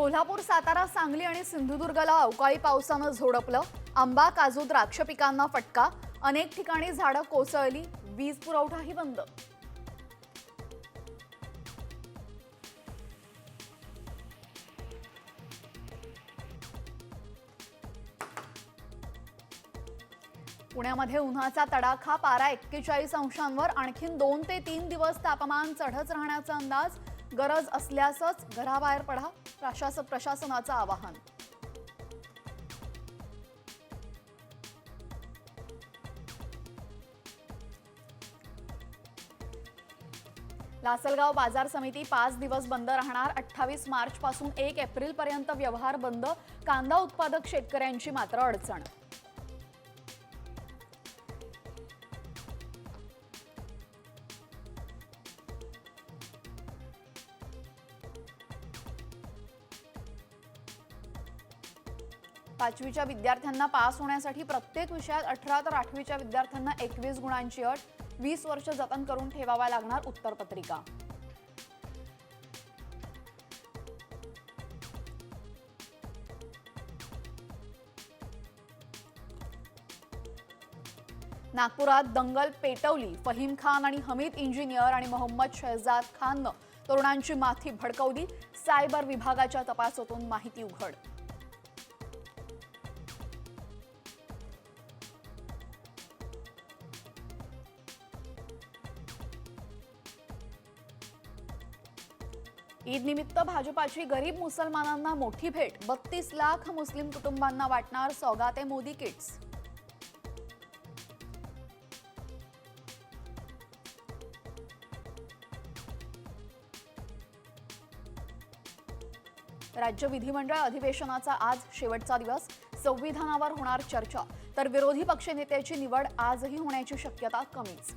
कोल्हापूर सातारा सांगली आणि सिंधुदुर्गला अवकाळी पावसानं झोडपलं. आंबा काजू द्राक्ष पिकांना फटका. अनेक ठिकाणी झाडं कोसळली. वीज पुरवठाही बंद. पुण्यामध्ये उन्हाचा तडाखा पारा एक्केचाळीस अंशांवर. आणखीन दोन ते तीन दिवस तापमान चढच राहण्याचा अंदाज गरज असल्यासच घराबाहेर पडा. प्रशास प्रशासनाचं आवाहन. लासलगाव बाजार समिती पाच दिवस बंद राहणार. अठ्ठावीस मार्च पासून एक एप्रिल पर्यंत व्यवहार बंद. कांदा उत्पादक शेतकऱ्यांची मात्र अडचण. पाचवीच्या विद्यार्थ्यांना पास होण्यासाठी प्रत्येक विषयात अठरा तर आठवीच्या विद्यार्थ्यांना एकवीस गुणांची अट वीस वर्ष जतन करून ठेवाव्या लागणार उत्तरपत्रिका. नागपुरात दंगल पेटवली फहीम खान आणि हमीद इंजिनियर आणि मोहम्मद शहजाद खाननं तरुणांची माथी भडकवली सायबर विभागाच्या तपासातून माहिती उघड ईद निमित्त भाजपाची गरीब मुसलमानांना मोठी भेट. बत्तीस लाख मुस्लिम कुटुंबांना वाटणार सौगाते मोदी किट्स. राज्य विधिमंडळ अधिवेशनाचा आज शेवटचा दिवस. संविधानावर होणार चर्चा. तर विरोधी पक्षनेत्याची निवड आजही होण्याची शक्यता कमीच.